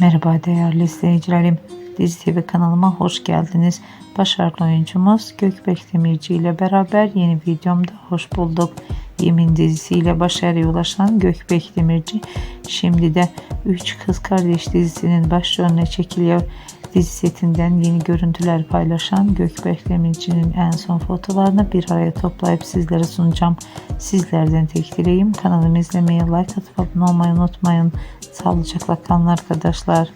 Merhaba değerli izleyicilerim. Dizi TV kanalıma hoş geldiniz. Başarılı oyuncumuz Gökbek Demirci ile beraber yeni videomda hoş bulduk. Yemin dizisiyle başarıya ulaşan Gökbek Demirci şimdi de 3 Kız Kardeş dizisinin başrolüne çekiliyor. Dizi setinden yeni görüntüler paylaşan Gökbek Demirci'nin en son fotolarını bir araya toplayıp sizlere sunacağım. Sizlerden tek dileğim kanalımı izlemeyi, like atıp abone olmayı unutmayın. Sağlıcakla kalın arkadaşlar.